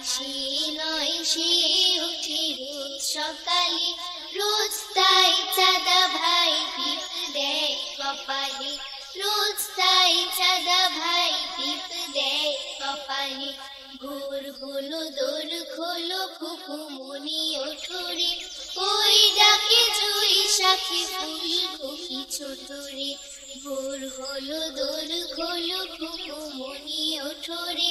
আলসি নয় সে উঠে সকালে, রোজ তাই চাঁদা ভাই টিপ দেয় কপালে। রোজ তাই চাঁদা ভাই টিপ দেয় কপালে। ভোর হলো, দোর খোলো খুকু ওঠরে। ওই ডাকে জুই শাখে ফুল খুকি ছোট ভোর হলো, দোর খোলো খুকু মনি ওঠরে।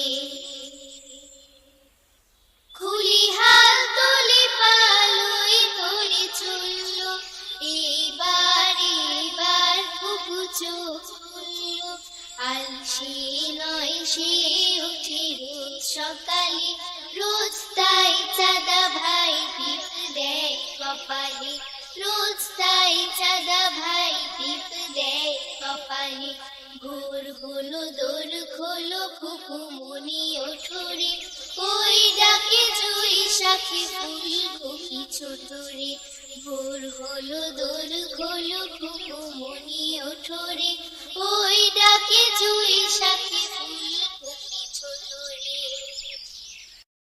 আলসি নয় সে উঠে রোজ সকালে, রোজ তাই চাঁদা ভাই টিপ দেয় কপালে, রোজ তাই চাঁদা ভাই টিপ দেয় কপালে। ভোর হলো, দোর খোলো খুকু মনি ওঠরে, ওই ডাকে জুই শাখে ফুল খুকি ছোট রে ভোর হলো দোল খোলো খুকু মনি ওঠরে ওই ডাকে জুই শাখে